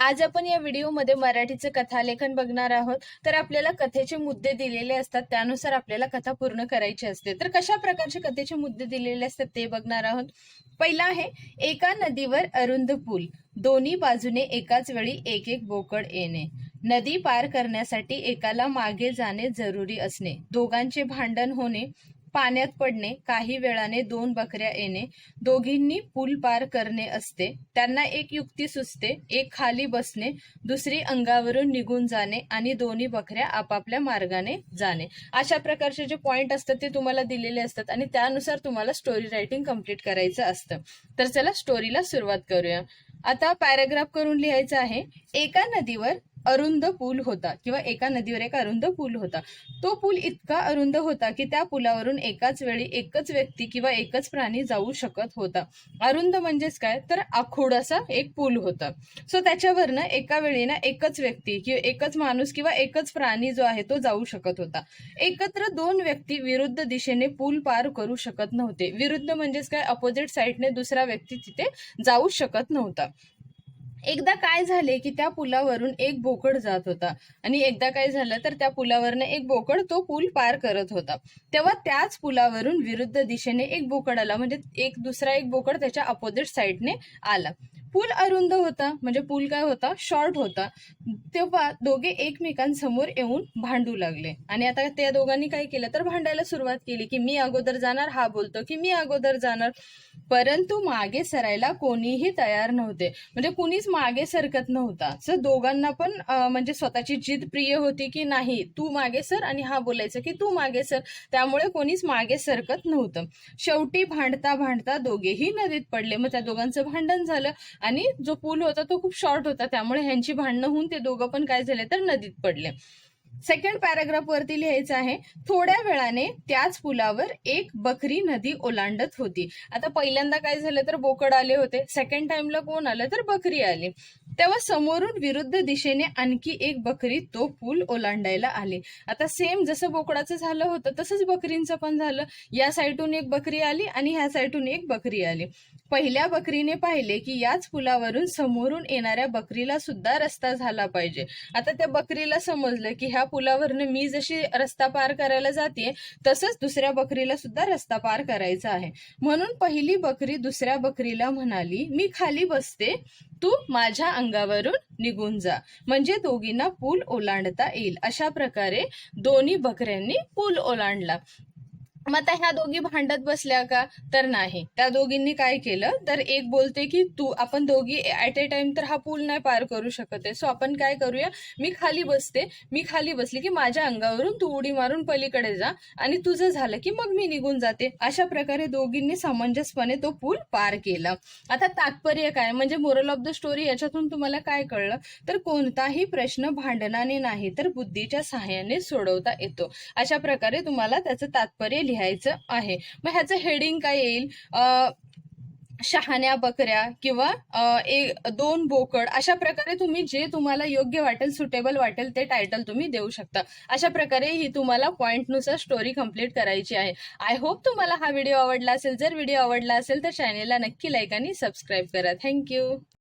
आज आपण या व्हिडिओमध्ये मराठीचं कथालेखन बघणार आहोत. तर आपल्याला कथेचे मुद्दे दिलेले असतात. त्यानुसार आपल्याला कथा पूर्ण करायची असते. तर कशा प्रकारचे कथेचे मुद्दे दिलेले असतात ते बघणार आहोत. पहिला आहे एका नदीवर अरुंद पूल. दोन्ही बाजूने एकाच वेळी एक एक बोकड येणे. नदी पार करण्यासाठी एकाला मागे जाणे जरुरी असणे. दोघांचे भांडण होणे. पाण्यात पडणे काही वेळाने दोन बकऱ्या येणे दोघींनी पूल पार करणे असते. त्यांना एक युक्ती सुचते एक खाली बसणे दुसरी अंगावरून निघून जाणे आणि दोन्ही बकऱ्या आपापल्या मार्गाने जाणे. अशा प्रकारचे जे पॉइंट असतात ते तुम्हाला दिलेले असतात आणि त्यानुसार तुम्हाला स्टोरी रायटिंग कंप्लीट करायचं असतं. तर चला स्टोरीला सुरुवात करूया. आता पॅराग्राफ करून लिहायचं आहे. एका नदीवर अरुंद पूल होता किंवा एका नदीवर एक अरुंद पूल होता. तो पूल इतका अरुंद होता की त्या पुलावरून एकाच वेळी एकच व्यक्ती किंवा एकच प्राणी जाऊ शकत होता. अरुंद म्हणजेच काय? तर आखूड असा एक पूल होता. सो त्याच्यावरनं एका वेळी ना एकच व्यक्ती किंवा एकच माणूस किंवा एकच प्राणी जो आहे तो जाऊ शकत होता. एकत्र दोन व्यक्ती विरुद्ध दिशेने पूल पार करू शकत नव्हते. विरुद्ध म्हणजेच काय? अपोजिट साईडने दुसरा व्यक्ती तिथे जाऊ शकत नव्हता. एकदा काय झाले की त्या पुलावरून एक बोकड जात होता. आणि एकदा काय झालं तर त्या पुलावरनं एक बोकड तो पूल पार करत होता. तेव्हा त्याच पुलावरून विरुद्ध दिशेने एक बोकड आला. म्हणजे एक दुसरा एक बोकड त्याच्या अपोजिट साईडने आला. पूल अरुंद होता म्हणजे पूल काय होता? शॉर्ट होता. तेव्हा दोघे एकमेकांसमोर येऊन भांडू लागले. आणि आता त्या दोघांनी काय केलं? तर भांडायला सुरुवात केली की मी अगोदर जाणार हा बोलतो की मी अगोदर जाणार. परंतु मागे सरायला कोणीही तयार नव्हते. म्हणजे कुणीच मागे सरकत नव्हता. सर दोघांना पण म्हणजे स्वतःची जिद प्रिय होती की नाही तू मागे सर आणि हा बोलायचं की तू मागे सर. त्यामुळे कोणीच मागे सरकत नव्हतं. शेवटी भांडता भांडता दोघेही नदीत पडले. मग त्या दोघांचं भांडण झालं. आणि जो पूल होता तो खूप शॉर्ट होता. त्यामुळे ह्यांची भांडणं होऊन ते दोघं पण काय झाले तर नदीत पडले. सेकंड पॅराग्राफ वरती लिहायचं आहे थोड्या वेळाने त्याच पुलावर एक बकरी नदी ओलांडत होती. आता पहिल्यांदा काय झालं तर बोकड आले होते सेकंड टाइमला कोण आलं तर बकरी आली. तेव्हा समोरून विरुद्ध दिशेने आणखी एक बकरी तो पूल ओलांडायला आली. आता सेम जसं बोकडाचं झालं होतं तसंच बकरींचं पण झालं. या साईडून एक बकरी आली आणि ह्या साईडून एक बकरी आली. पहिल्या बकरीने पाहिले की याच पुलावरून समोरून येणाऱ्या बकरीला सुद्धा रस्ता झाला पाहिजे. आता त्या बकरीला समजलं की ह्या पुलावरनं मी जशी रस्ता पार करायला जाते तसंच दुसऱ्या बकरीला सुद्धा रस्ता पार करायचा आहे. म्हणून पहिली बकरी दुसऱ्या बकरीला म्हणाली मी खाली बसते तू माझ्या अंगावरून निघून जा. म्हणजे दोघींना पूल ओलांडता येईल. अशा प्रकारे दोन्ही बकऱ्यांनी पूल ओलांडला. मग आता ह्या दोघी भांडत बसल्या का? तर नाही. त्या दोघींनी काय केलं? तर एक बोलते की तू आपण दोघी ऍट ए टाइम तर हा पूल नाही पार करू शकत आहे. सो आपण काय करूया? मी खाली बसते. मी खाली बसली की माझ्या अंगावरून तू उडी मारून पलीकडे जा आणि तुझं झालं की मग मी निघून जाते. अशा प्रकारे दोघींनी समंजसपणे तो पूल पार केला. आता तात्पर्य काय? म्हणजे मोरल ऑफ द स्टोरी याच्यातून तुम्हाला काय कळलं? तर कोणताही प्रश्न भांडणाने नाही तर बुद्धीच्या सहाय्याने सोडवता येतो. अशा प्रकारे तुम्हाला त्याचं तात्पर्य लिहायचं आहे. मग ह्याचं हेडिंग काय येईल? शहाण्या बकऱ्या किंवा एक दोन बोकड. अशा प्रकारे तुम्ही जे तुम्हाला योग्य वाटेल सुटेबल वाटेल ते टायटल तुम्ही देऊ शकता. अशा प्रकारे ही तुम्हाला पॉईंटनुसार स्टोरी कंप्लीट करायची आहे. आय होप तुम्हाला हा व्हिडिओ आवडला असेल. जर व्हिडिओ आवडला असेल तर चॅनेलला नक्की लाईक आणि सबस्क्राईब करा. थँक्यू